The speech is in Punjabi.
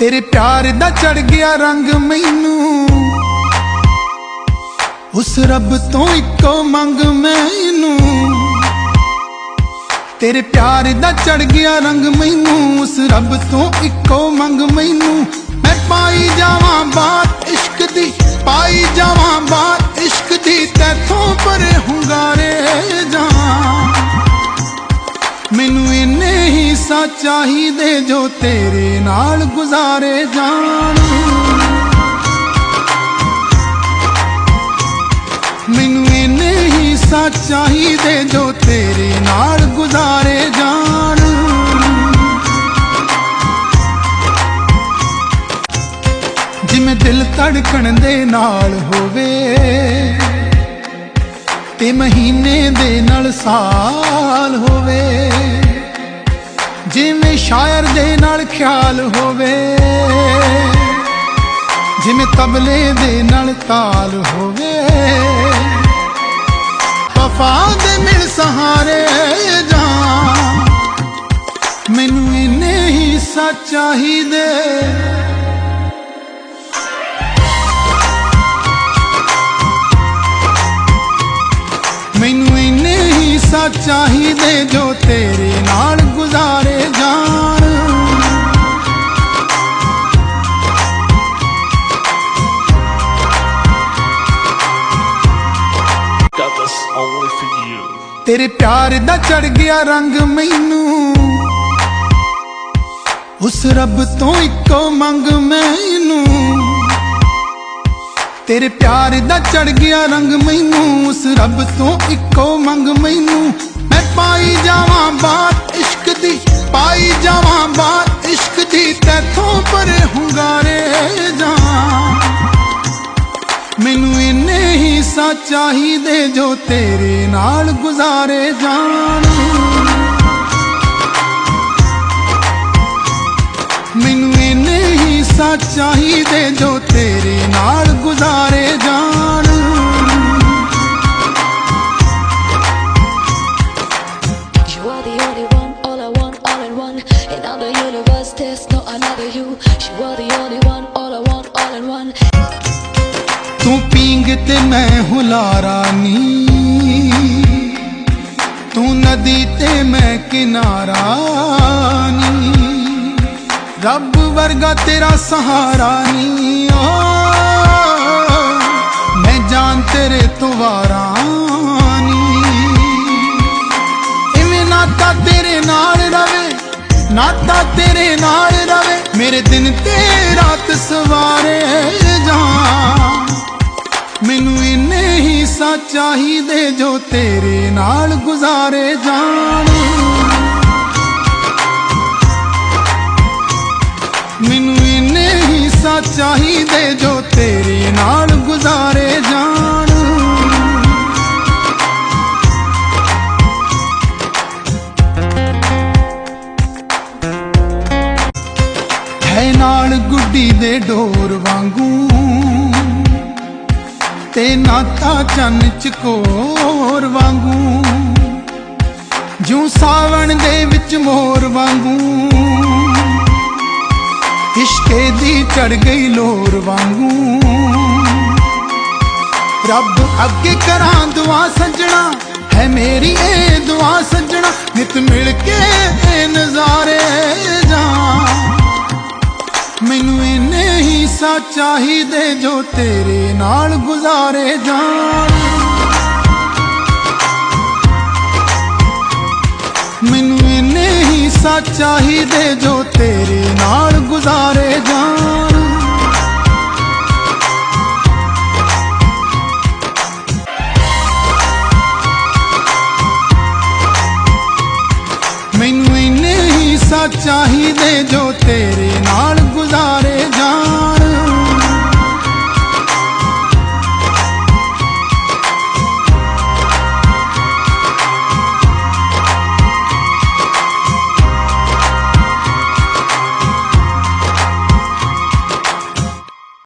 ਤੇਰੇ ਪਿਆਰ ਦਾ ਚੜ ਗਿਆ ਰੰਗ ਮੈਨੂੰ। ਉਸ ਰੱਬ ਤੋਂ ਇੱਕੋ ਮੰਗ ਮੈਨੂੰ। ਤੇਰੇ ਪਿਆਰ ਦਾ ਚੜ ਗਿਆ ਰੰਗ ਮੈਨੂੰ। ਉਸ ਰੱਬ ਤੋਂ ਇੱਕੋ ਮੰਗ ਮੈਨੂੰ। ਮੈਂ ਪਾਈ ਜਾਵਾਂ ਬਾਤ ਹੀ ਚਾਹੀਦੇ ਜੋ ਤੇਰੇ ਨਾਲ ਗੁਜ਼ਾਰੇ ਜਾਣ। ਮੈਨੂੰ ਇੰਨੇ ਹੀ ਸਾ ਚਾਹੀਦੇ ਜੋ ਤੇਰੇ ਨਾਲ ਗੁਜ਼ਾਰੇ ਜਾਣ। ਜਿਵੇਂ ਦਿਲ ਧੜਕਣ ਦੇ ਨਾਲ ਹੋਵੇ, ਤੇ ਮਹੀਨੇ ਦੇ ਨਾਲ ਸਾਲ ਜਿਵੇਂ ਸ਼ਾਇਰ ਦੇ ਨਾਲ ਖਿਆਲ ਹੋਵੇ, ਜਿਵੇਂ ਤਬਲੇ ਦੇ ਨਾਲ ਤਾਲ ਹੋਵੇ। ਵਫਾ ਦੇ ਮਿਲ ਸਹਾਰੇ ਜਾਂ ਮੈਨੂੰ ਇੰਨੇ ਹੀ ਸੱਚ ਚਾਹੀਦੇ। ਸੱਚ ਚਾਹੀਦੇ ਜੋ ਤੇਰੇ ਨਾਲ ਗੁਜ਼ਾਰੇ ਜਾਣ. ਤੇਰੇ ਪਿਆਰ ਦਾ ਚੜ ਗਿਆ ਰੰਗ ਮੈਨੂੰ। ਉਸ ਰੱਬ ਤੋਂ ਇੱਕੋ ਮੰਗ ਮੈਨੂੰ। ਤੇਰੇ ਪਿਆਰ ਦਾ ਚੜ ਗਿਆ ਰੰਗ ਮੈਨੂੰ, ਉਸ ਰੱਬ ਤੋਂ ਇੱਕੋ ਮੰਗ ਮੈਨੂੰ। ਮੈਂ ਪਾਈ ਜਾਵਾਂ ਬਾਤ ਇਸ਼ਕ ਦੀ, ਪਾਈ ਜਾਵਾਂ ਬਾਤ ਇਸ਼ਕ ਦੀ, ਤੈਥੋਂ ਪਰੇ ਹੁੰਗਾਰੇ ਜਾ ਮੈਨੂੰ ਇੰਨੇ ਹੀ ਸਾ ਚਾਹੀਦੇ ਜੋ ਤੇਰੇ ਨਾਲ ਗੁਜ਼ਾਰੇ ਜਾਣ। ਮੈਨੂੰ ਇੰਨੇ ਸਾ ਚਾਹੀਦੇ ਜੋ ਤੇਰੇ ਨਾਲ ਗੁਜ਼ਾਰੇ ਜਾਣ You are the only one, all I want, all in one. In other universe, there's no another you. You are the only one, all I want, all in one. ਤੂੰ ਪੀਂਗ ਤੇ ਮੈਂ ਹੁਲਾਰਾ ਨੀ ਤੂੰ ਨਦੀ ਤੇ ਮੈਂ ਕਿਨਾਰਾ ਰੱਬ ਵਰਗਾ ਤੇਰਾ ਸਹਾਰਾ ਨੀ ਓ ਮੈਂ ਜਾਨ ਤੇਰੇ ਤੋਂ ਵਾਰਾ ਨੀ ਨਾਤਾ ਤੇਰੇ ਨਾਲ ਰਵੇ, ਨਾਤਾ ਤੇਰੇ ਨਾਲ ਰਵੇ, ਮੇਰੇ ਦਿਨ ਤੇ ਰਾਤ ਸਵਾਰੇ ਜਾਂ। ਮੈਨੂੰ ਇੰਨੇ ਹੀ ਸਾ ਚਾਹੀਦੇ ਜੋ ਤੇਰੇ ਨਾਲ ਗੁਜ਼ਾਰੇ ਜਾਣ। ਸਾ ਚਾਹੀਦੇ ਜੋ ਤੇਰੀ ਨਾਲ ਗੁਜ਼ਾਰੇ ਜਾਣ। ਹੈ ਨਾਲ ਗੁੱਡੀ ਦੇ ਡੋਰ ਵਾਂਗੂ, ਤੇ ਨਾਤਾ ਚੰਨ ਚ ਕੋਰ ਵਾਂਗੂ। ਜੂ ਸਾਵਣ ਦੇ ਵਿੱਚ ਮੋਰ ਵਾਂਗੂ ਇਸ਼ਕੇ ਦੀ ਚੜ ਗਈ ਲੋਰ ਵਾਂਗੂ। ਰੱਬ ਅੱਗੇ ਕਰਾਂ ਦੁਆ ਸੱਜਣਾ, ਹੈ ਮੇਰੀ ਇਹ ਦੁਆ ਸੱਜਣਾ, ਨਿਤ ਮਿਲ ਕੇ ਇਹ ਨਜ਼ਾਰੇ ਜਾਂ ਮੈਨੂੰ ਇੰਨੇ ਹੀ ਸਾ ਚਾਹੀਦੇ ਜੋ ਤੇਰੇ ਨਾਲ ਗੁਜ਼ਾਰੇ ਜਾਣ। ਚਾਹੀਦੇ ਜੋ ਤੇਰੇ ਨਾਲ ਗੁਜ਼ਾਰੇ ਜਾਣ। ਮੈਨੂੰ ਇੰਨੇ ਹੀ ਸਾ ਚਾਹੀਦੇ ਜੋ ਤੇਰੇ ਨਾਲ